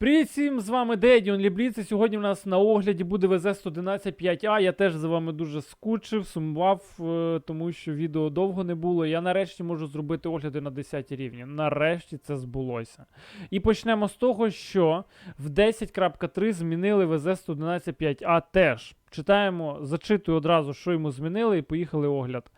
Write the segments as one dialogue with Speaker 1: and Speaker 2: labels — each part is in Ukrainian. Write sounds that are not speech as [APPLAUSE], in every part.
Speaker 1: Привіт всім, з вами Дедіон Лібліц, і сьогодні в нас на огляді буде ВЗ-115-5А. Я теж за вами дуже скучив, сумував, е, тому що відео довго не було. Я нарешті можу зробити огляди на 10 рівні. Нарешті це збулося. І почнемо з того, що в 10.3 змінили ВЗ-115-5А теж. Читаємо, зачитую одразу, що йому змінили, і поїхали огляд.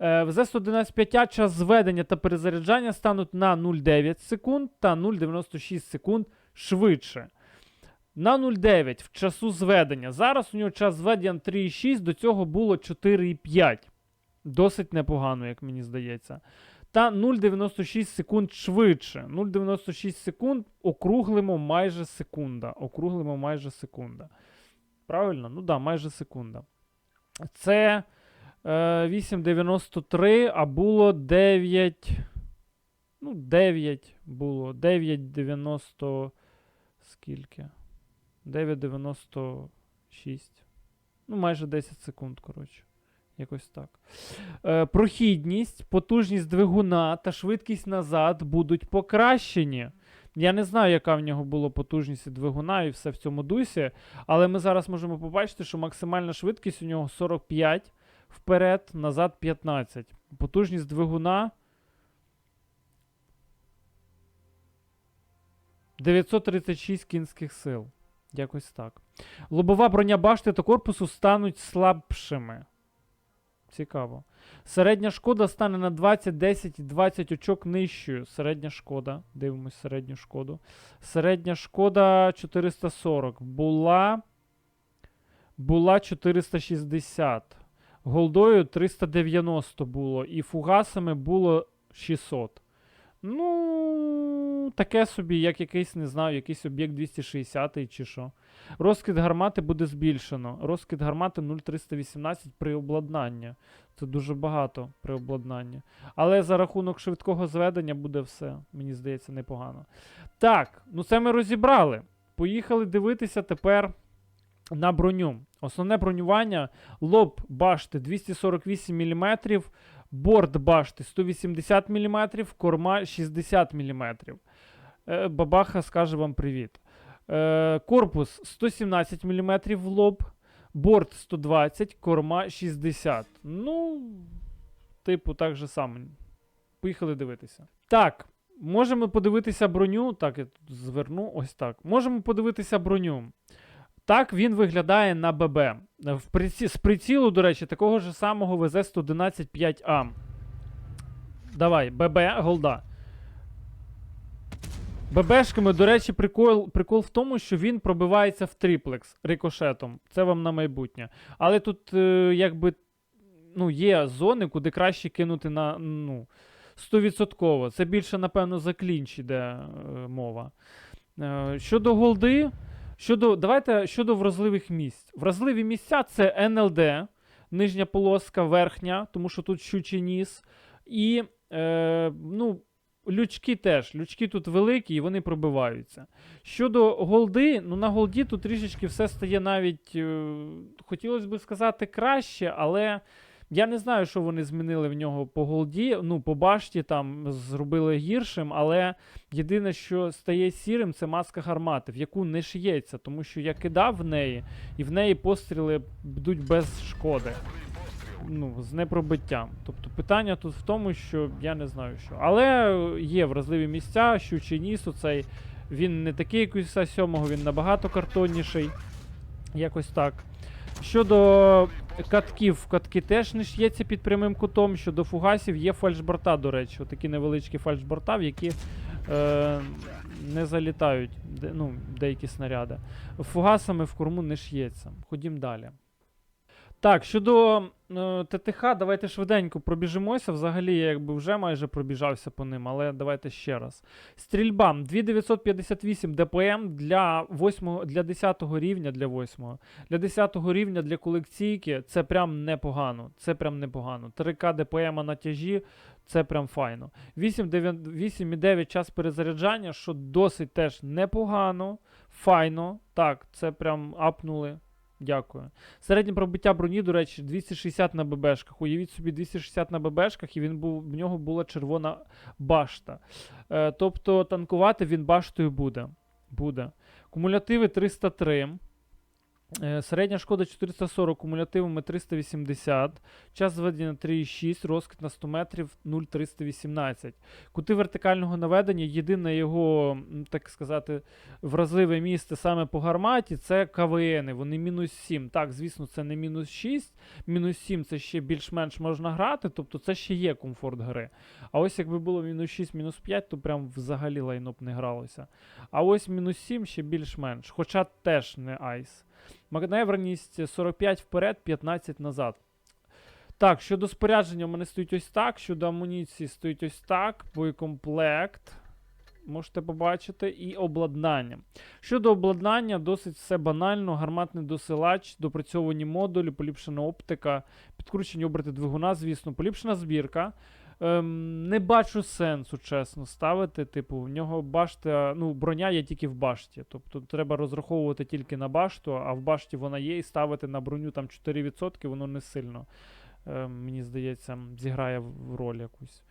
Speaker 1: Е, В ЗС-11.5А час зведення та перезаряджання стануть на 0,9 секунд та 0,96 секунд швидше. На 0,9 в часу зведення. Зараз у нього час зведення 3,6, до цього було 4,5. Досить непогано, як мені здається. Та 0,96 секунд швидше. 0,96 секунд округлимо майже секунда. Округлимо майже секунда. Правильно? Ну так, да, майже секунда. Це е, 8,93, а було 9. Ну, 9 було. 9,90. Скільки? 9,96. Ну, майже 10 секунд, коротше. Якось так. Е, прохідність, потужність двигуна та швидкість назад будуть покращені. Я не знаю, яка в нього була потужність двигуна і все в цьому дусі. Але ми зараз можемо побачити, що максимальна швидкість у нього 45 вперед, назад 15. Потужність двигуна 936 кінських сил. Якось так. Лобова броня башти та корпусу стануть слабшими. Цікаво. Середня шкода стане на 20, 10 і 20 очок нижчою. Середня шкода. Дивимось середню шкоду. Середня шкода 440. Була. Була 460. Голдою 390 було. І фугасами було 600. Ну, таке собі, як якийсь, не знаю, якийсь об'єкт 260 чи що. Розкид гармати буде збільшено. Розкид гармати 0,318 при обладнанні. Це дуже багато при обладнанні. Але за рахунок швидкого зведення буде все, мені здається, непогано. Так, ну це ми розібрали. Поїхали дивитися тепер на броню. Основне бронювання лоб башти 248 мм, борт башти 180 мм, корма 60 мм. Е, бабаха скаже вам привіт. Е, корпус 117 мм в лоб, борт 120, корма 60. Ну, типу, так же само. Поїхали дивитися. Так, можемо подивитися броню. Так, я тут зверну ось так. Можемо подивитися броню. Так він виглядає на ББ. В приці... З прицілу, до речі, такого ж самого ВЗ-111-5А. Давай, ББ, голда. ББшками, до речі, прикол, прикол в тому, що він пробивається в триплекс рикошетом. Це вам на майбутнє. Але тут, е, якби, ну, є зони, куди краще кинути на ну, 100%. Це більше, напевно, за клінч іде е, мова. Е, щодо голди, щодо, давайте щодо вразливих місць. Вразливі місця це НЛД, нижня полоска, верхня, тому що тут щучий ніс. І, е, ну, Лючки теж. Лючки тут великі і вони пробиваються. Щодо голди, ну на голді тут трішечки все стає навіть, е, хотілося б сказати, краще, але я не знаю, що вони змінили в нього по голді. Ну, по башті там зробили гіршим, але єдине, що стає сірим, це маска гармати, в яку не шиється, тому що я кидав в неї, і в неї постріли йдуть без шкоди ну, з непробиттям. Тобто питання тут в тому, що я не знаю що. Але є вразливі місця, щучий ніс оцей. Він не такий, як у Іса 7, він набагато картонніший. Якось так. Щодо катків, катки теж не ш'ється під прямим кутом. Щодо фугасів є фальшборта, до речі. Отакі невеличкі фальшборта, в які е, не залітають де, ну, деякі снаряди. Фугасами в корму не ш'ється. Ходім далі. Так, щодо е, ТТХ, давайте швиденько пробіжимося. Взагалі, я якби вже майже пробіжався по ним, але давайте ще раз. Стрільба 2958 ДПМ для 8, для 10 рівня для 8. Для 10 рівня для колекційки це прям непогано. Це прям непогано. 3К ДПМ на тяжі це прям файно. 8,9 час перезаряджання, що досить теж непогано. Файно. Так, це прям апнули. Дякую. Середнє пробиття броні, до речі, 260 на ББшках. Уявіть собі, 260 на ББшках, і він був, в нього була червона башта. Е, тобто танкувати він баштою буде. Буде. Кумулятиви 303. Е, Середня шкода 440, кумулятивами 380, час зведення 3,6, розкид на 100 метрів 0,318. Кути вертикального наведення, єдине його, так сказати, вразливе місце саме по гарматі це КВН. Вони мінус 7. Так, звісно, це не мінус 6. Мінус 7 це ще більш-менш можна грати, тобто це ще є комфорт гри. А ось якби було мінус 6, мінус 5, то прям взагалі лайноп не гралося. А ось мінус 7 ще більш-менш. Хоча теж не айс. Маневреність 45 вперед, 15 назад. Так, щодо спорядження, у мене стоїть ось так. Щодо амуніції стоїть ось так. Боєкомплект. Можете побачити. І обладнання. Щодо обладнання, досить все банально. Гарматний досилач, допрацьовані модулі, поліпшена оптика, підкручені оберти двигуна, звісно, поліпшена збірка. Ем, не бачу сенсу, чесно, ставити. Типу, в нього башта, ну, броня є тільки в башті. Тобто треба розраховувати тільки на башту, а в башті вона є, і ставити на броню там 4%, воно не сильно, ем, мені здається, зіграє в роль якусь.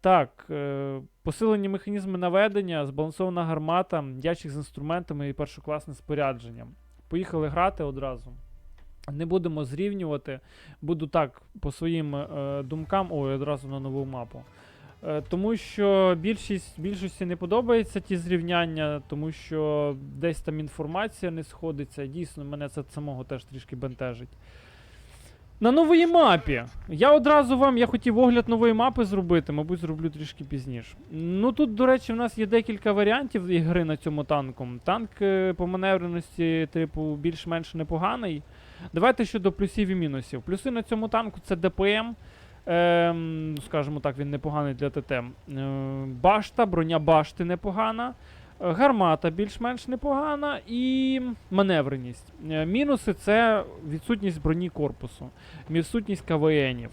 Speaker 1: Так, е, посилені механізми наведення, збалансована гармата, ящик з інструментами і першокласне спорядження. Поїхали грати одразу. Не будемо зрівнювати. Буду так по своїм е, думкам. Ой, одразу на нову мапу. Е, тому що більшість, більшості не подобаються ті зрівняння, тому що десь там інформація не сходиться. Дійсно, мене це самого теж трішки бентежить. На новій мапі. Я одразу вам я хотів огляд нової мапи зробити, мабуть, зроблю трішки пізніше. Ну тут, до речі, в нас є декілька варіантів ігри на цьому танку. Танк е, по маневреності, типу, більш-менш непоганий. Давайте щодо плюсів і мінусів. Плюси на цьому танку це ДПМ. Ем, скажімо так, він непоганий для ТТ. Е, башта, броня башти непогана. е, Гармата більш-менш непогана і маневреність. Е, Мінуси це відсутність броні корпусу, відсутність КВНів.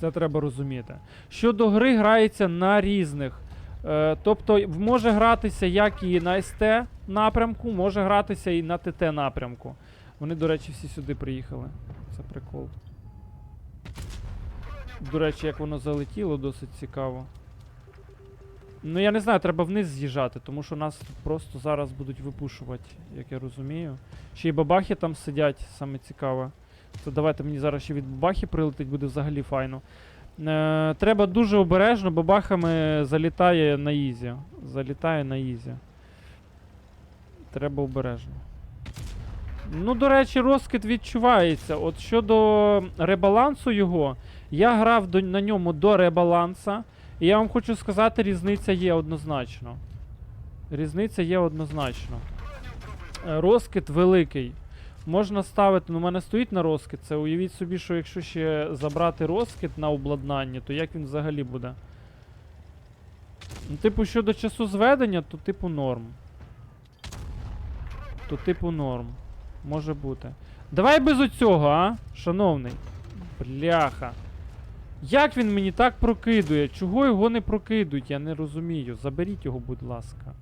Speaker 1: Це треба розуміти. Щодо гри, грається на різних. Е, тобто може гратися як і на СТ напрямку, може гратися і на ТТ напрямку. Вони, до речі, всі сюди приїхали. Це прикол. До речі, як воно залетіло, досить цікаво. Ну, я не знаю, треба вниз з'їжджати, тому що нас просто зараз будуть випушувати, як я розумію. Ще й бабахи там сидять, саме цікаве. То давайте мені зараз ще від бабахи прилетить, буде взагалі файно. Е, треба дуже обережно, бабахами залітає на ізі. Залітає на ізі. Треба обережно. Ну, до речі, розкид відчувається. От щодо ребалансу його, я грав до, на ньому до ребаланса. І я вам хочу сказати, різниця є однозначно. Різниця є однозначно. Е, Розкид великий. Можна ставити, ну, у мене стоїть на розкид. Це уявіть собі, що якщо ще забрати розкид на обладнання, то як він взагалі буде? Ну, типу, щодо часу зведення, то типу норм. То типу норм. Може бути. Давай без оцього, а? Шановний. Бляха. Як він мені так прокидує? Чого його не прокидують? Я не розумію. Заберіть його, будь ласка.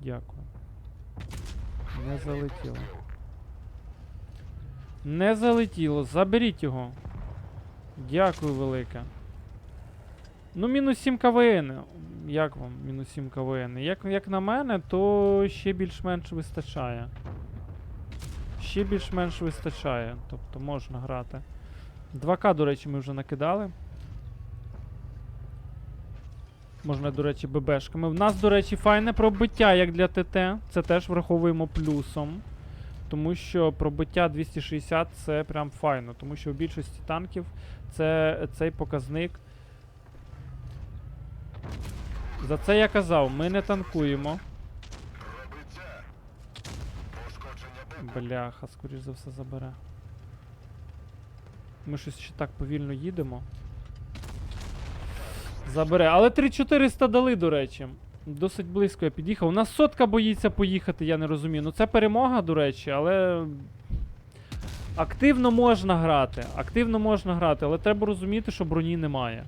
Speaker 1: Дякую. Не залетіло. Не залетіло. Заберіть його. Дякую велике. Ну, мінус 7 КВН. Як вам мінус 7 КВН? Як, як на мене, то ще більш-менш вистачає. Ще більш-менш вистачає. Тобто можна грати. 2К, до речі, ми вже накидали. Можна, до речі, ББшками. В нас, до речі, файне пробиття, як для ТТ. Це теж враховуємо плюсом. Тому що пробиття 260 це прям файно. Тому що в більшості танків це цей показник. За це я казав, ми не танкуємо. Бляха, скоріш за все забере. Ми щось ще так повільно їдемо. Забере. Але 3400 дали, до речі. Досить близько я під'їхав. У нас сотка боїться поїхати, я не розумію. Ну це перемога, до речі, але. Активно можна грати. Активно можна грати, але треба розуміти, що броні немає.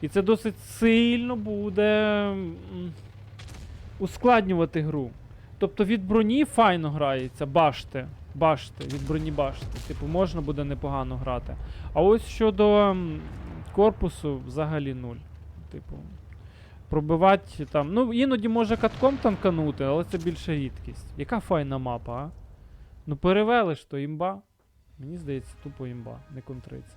Speaker 1: І це досить сильно буде ускладнювати гру. Тобто від броні файно грається, башти. Башти, від броні башти. Типу, можна буде непогано грати. А ось щодо корпусу взагалі нуль. Типу, Пробивати там. Ну, іноді може катком танканути, але це більше рідкість. Яка файна мапа, а? Ну перевели ж то імба. Мені здається, тупо імба, не контриться.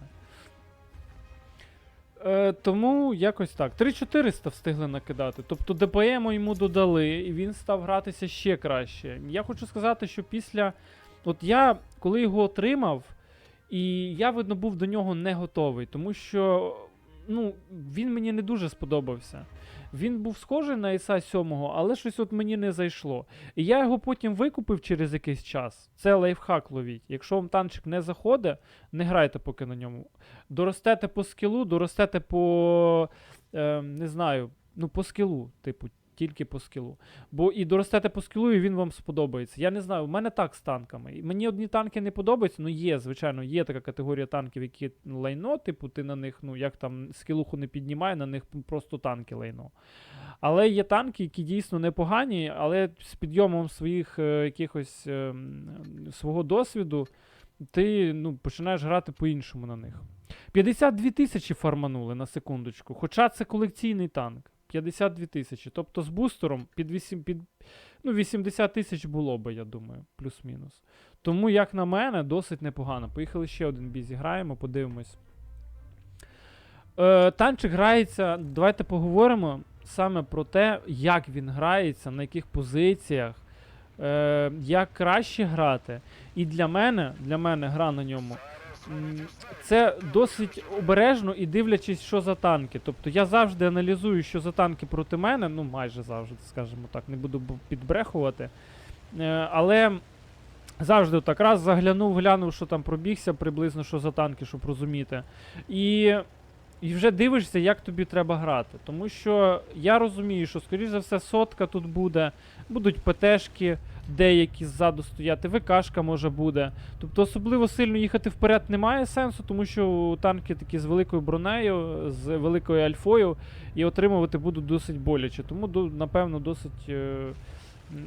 Speaker 1: Е, тому якось так. 3400 встигли накидати. Тобто ДПМ йому додали, і він став гратися ще краще. Я хочу сказати, що після. От я, коли його отримав, і я, видно, був до нього не готовий, тому що ну, він мені не дуже сподобався. Він був схожий на Іса 7, але щось от мені не зайшло. І я його потім викупив через якийсь час. Це лайфхак ловіть. Якщо вам танчик не заходить, не грайте поки на ньому. Доростете по скілу, доростете по. Е, не знаю, ну по скілу, типу, тільки по скілу. Бо і доростете по скілу, і він вам сподобається. Я не знаю, у мене так з танками. Мені одні танки не подобаються, ну є, звичайно, є така категорія танків, які ну, лайно, типу, ти на них, ну як там скілуху не піднімає, на них просто танки лайно. Але є танки, які дійсно непогані, але з підйомом своїх е, якихось е, свого досвіду ти ну, починаєш грати по-іншому на них. 52 тисячі фарманули на секундочку. Хоча це колекційний танк. 52 тисячі. Тобто з бустером під, 8, під ну, 80 тисяч було би, я думаю, плюс-мінус. Тому, як на мене, досить непогано. Поїхали ще один бій зіграємо, подивимось. Е, танчик грається. Давайте поговоримо саме про те, як він грається, на яких позиціях, е, як краще грати. І для мене, для мене гра на ньому. Це досить обережно і дивлячись, що за танки. Тобто я завжди аналізую, що за танки проти мене, ну майже завжди, скажімо так, не буду підбрехувати. Е, але завжди так раз заглянув, глянув, що там пробігся, приблизно що за танки, щоб розуміти. І, і вже дивишся, як тобі треба грати. Тому що я розумію, що, скоріш за все, сотка тут буде, будуть ПТшки деякі ззаду стояти, ВКшка може буде. Тобто особливо сильно їхати вперед немає сенсу, тому що танки такі з великою бронею, з великою альфою, і отримувати будуть досить боляче. Тому, напевно, досить. Е,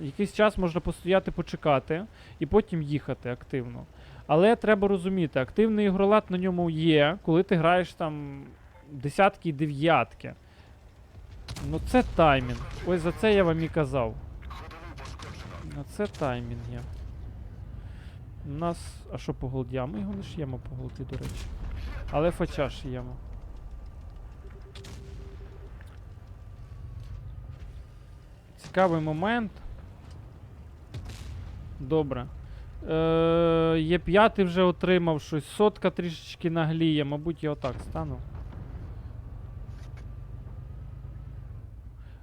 Speaker 1: якийсь час можна постояти, почекати і потім їхати активно. Але треба розуміти, активний ігролад на ньому є, коли ти граєш там десятки і дев'ятки. Ну це таймінг. Ось за це я вам і казав. Ну це таймінг є. У нас. А що по голді? Ми його не ш'ємо по голді, до речі. Але фача ш'ємо. Цікавий момент. Добре. Е, є п'ятий вже отримав щось. Сотка трішечки нагліє. Мабуть, я отак стану.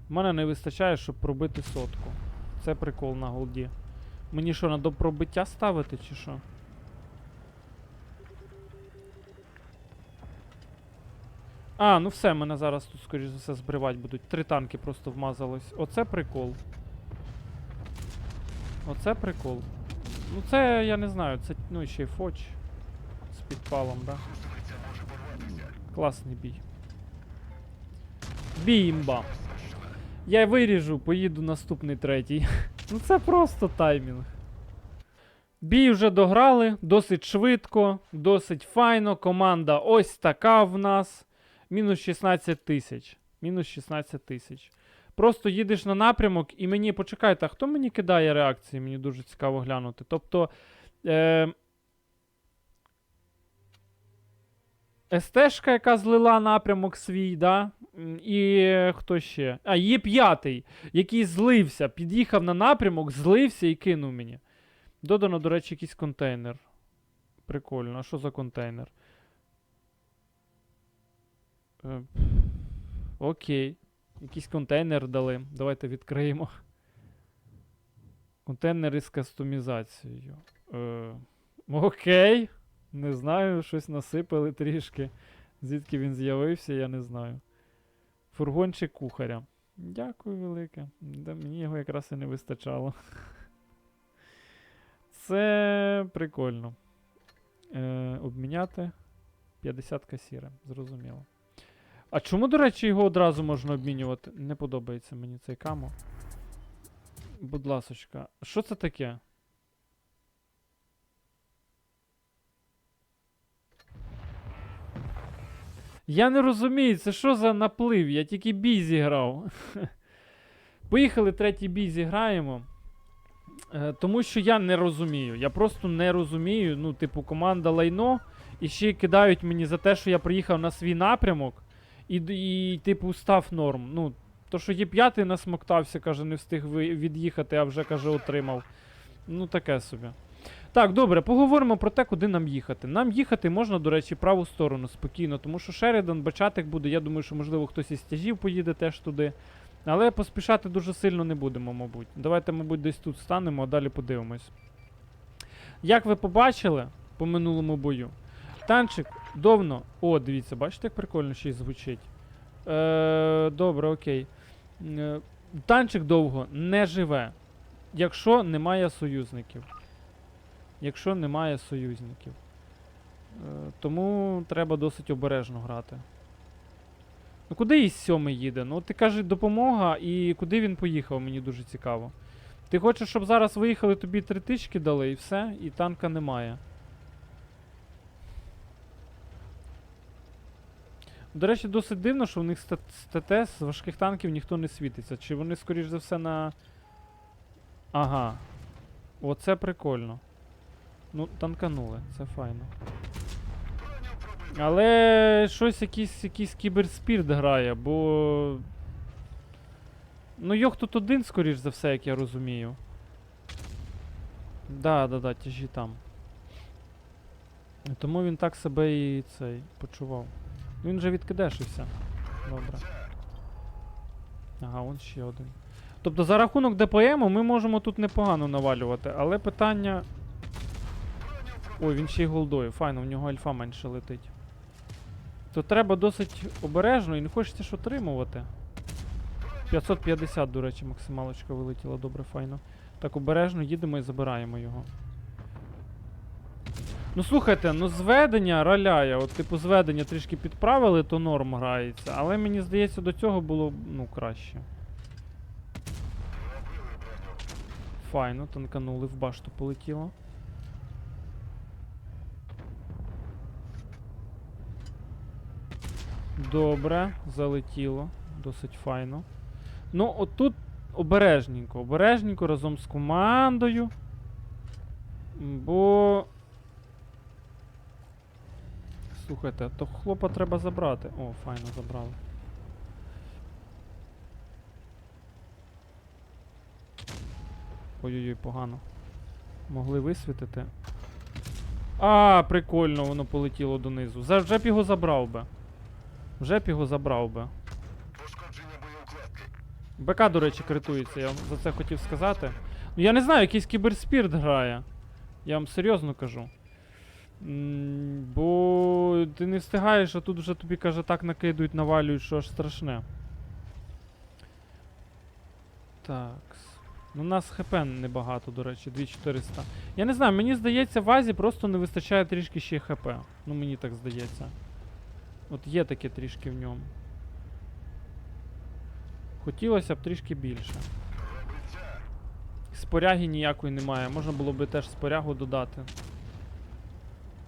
Speaker 1: У мене не вистачає, щоб пробити сотку. Це прикол на голді. Мені що, на до пробиття ставити чи що? А, ну все, мене зараз тут, скоріш за все, збривати будуть. Три танки просто вмазалось. Оце прикол. Оце прикол. Ну це я не знаю, це ну ще й фоч. З підпалом, да? Класний бій. Бій імба. Я виріжу, поїду наступний третій. [LAUGHS] ну це просто таймінг. Бій вже дограли, досить швидко, досить файно. Команда ось така в нас. Мінус 16 тисяч. Мінус 16 тисяч. Просто їдеш на напрямок і мені почекайте, а хто мені кидає реакції? Мені дуже цікаво глянути. Тобто. Е- СТшка, яка злила напрямок свій, да? І хто ще? А, є п'ятий, який злився, під'їхав на напрямок, злився і кинув мені. Додано, до речі, якийсь контейнер. Прикольно, а що за контейнер? Е, Окей. Якийсь контейнер дали. Давайте відкриємо. Контейнер із кастомізацією. Е, окей. Не знаю, щось насипали трішки. Звідки він з'явився, я не знаю. Фургончик кухаря. Дякую велике. Да, мені його якраз і не вистачало. [LAUGHS] Це прикольно. Е, обміняти 50 касіри. Зрозуміло. А чому, до речі, його одразу можна обмінювати? Не подобається мені цей камо. Будь ласочка. Що це таке? Я не розумію, це що за наплив? Я тільки бій зіграв. [LAUGHS] Поїхали, третій бій зіграємо. Е, тому що я не розумію. Я просто не розумію. Ну, типу, команда лайно. І ще кидають мені за те, що я приїхав на свій напрямок. І, і типу, став норм. Ну, то, що є п'ятий насмоктався, каже, не встиг від'їхати, а вже каже, отримав. Ну, таке собі. Так, добре, поговоримо про те, куди нам їхати. Нам їхати можна, до речі, праву сторону спокійно, тому що Шерідан, Бачатик буде. Я думаю, що, можливо, хтось із стяжів поїде теж туди. Але поспішати дуже сильно не будемо, мабуть. Давайте, мабуть, десь тут станемо, а далі подивимось. Як ви побачили по минулому бою, танчик довно. О, дивіться, бачите, як прикольно й звучить. Е, добре, окей. Е, танчик довго не живе, якщо немає союзників. Якщо немає союзників. Е, тому треба досить обережно грати. Ну куди із сьомий їде? Ну ти кажеш допомога, і куди він поїхав, мені дуже цікаво. Ти хочеш, щоб зараз виїхали, тобі три тички дали і все, і танка немає. До речі, досить дивно, що в них ТТ з важких танків ніхто не світиться. Чи вони, скоріш за все, на. Ага. Оце прикольно. Ну, танканули, це файно. Але щось якийсь, якийсь кіберспірт грає, бо. Ну, йох тут один, скоріш за все, як я розумію. Да, да, да, тяжі там. Тому він так себе і цей почував. Він же відкидешився. Добре. Ага, он ще один. Тобто за рахунок ДПМ ми можемо тут непогано навалювати, але питання. Ой, він ще й голдою. Файно, в нього альфа менше летить. То треба досить обережно і не хочеться ж отримувати. 550, до речі, максималочка вилетіла, добре, файно. Так, обережно їдемо і забираємо його. Ну слухайте, ну зведення роляє, от типу зведення трішки підправили, то норм грається. Але мені здається, до цього було ну краще. Файно, танканули, в башту полетіло. Добре, залетіло. Досить файно. Ну, отут обережненько, обережненько разом з командою. Бо. Слухайте, то хлопа треба забрати. О, файно забрали. Ой-ой-ой, погано. Могли висвітити. А, прикольно, воно полетіло донизу. Вже б його забрав би. Вже б його забрав би. БК, до речі, критується, я вам за це хотів сказати. Ну я не знаю, якийсь кіберспірт грає. Я вам серйозно кажу. М, Бо ти не встигаєш, а тут вже тобі каже, так накидують, навалюють, що аж страшне. Так. Ну, у нас хп небагато, до речі, 2400. Я не знаю, мені здається, в Азі просто не вистачає трішки ще хп. Ну, мені так здається. От є таке трішки в ньому. Хотілося б трішки більше. Споряги ніякої немає. Можна було би теж спорягу додати.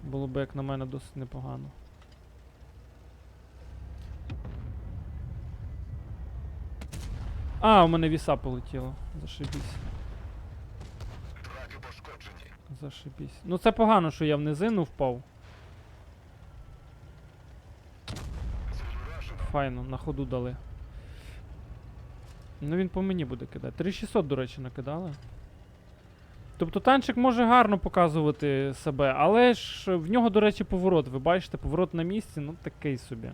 Speaker 1: Було б, як на мене, досить непогано. А, у мене віса полетіло. Зашибісь. Зашибісь. Ну це погано, що я в низину впав. Файно, на ходу дали. Ну він по мені буде кидати. 3600, до речі, накидали. Тобто танчик може гарно показувати себе, але ж в нього, до речі, поворот. Ви бачите, поворот на місці, ну такий собі.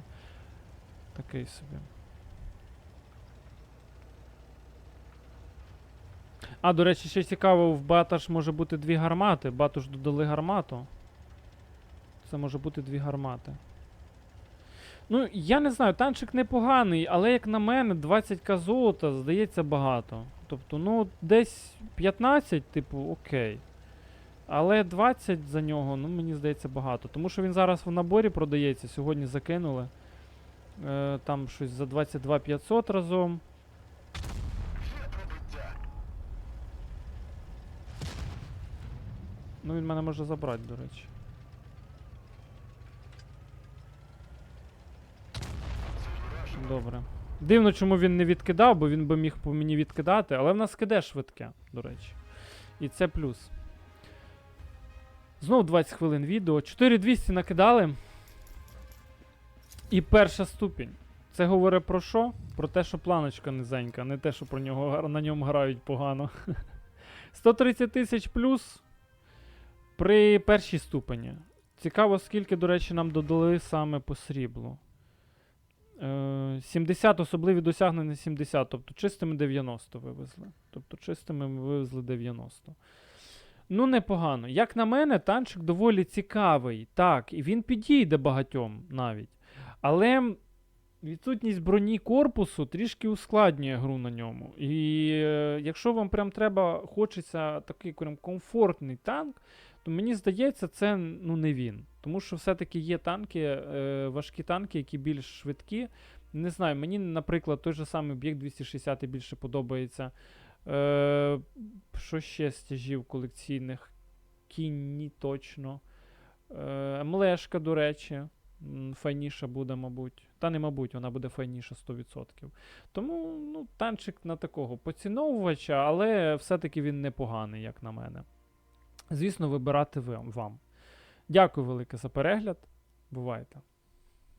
Speaker 1: Такий собі. А, до речі, ще цікаво, в бата ж може бути дві гармати. Бату ж додали гармату. Це може бути дві гармати. Ну, я не знаю, танчик непоганий, але як на мене, 20к золота здається багато. Тобто, ну, десь 15, типу, окей. Але 20 за нього, ну, мені здається, багато. Тому що він зараз в наборі продається, сьогодні закинули. Е, там щось за 22 500 разом. Ну, він мене може забрати, до речі. Добре. Дивно, чому він не відкидав, бо він би міг по мені відкидати, але в нас киде швидке, до речі. І це плюс. Знов 20 хвилин відео. 4200 накидали. І перша ступінь. Це говорить про що? Про те, що планочка низенька, не те, що про нього на ньому грають погано. [LAUGHS] 130 тисяч плюс при першій ступені. Цікаво, скільки, до речі, нам додали саме по сріблу. Е, 70 особливі досягнення 70, тобто чистими 90 вивезли. Тобто чистими ми вивезли 90. Ну, непогано. Як на мене, танчик доволі цікавий. Так, і він підійде багатьом навіть. Але відсутність броні корпусу трішки ускладнює гру на ньому. І е, якщо вам прям треба, хочеться такий прям комфортний танк, то мені здається, це ну, не він. Тому що все-таки є танки, е, важкі танки, які більш швидкі. Не знаю, мені, наприклад, той же самий Об'єкт 260 більше подобається. Е, що ще з тяжів колекційних? Кінні точно. Е, Млешка, до речі. Файніша буде, мабуть. Та не мабуть, вона буде файніша 100%. Тому ну, танчик на такого поціновувача, але все-таки він непоганий, як на мене. Звісно, вибирати вам. Дякую велике за перегляд. Бувайте.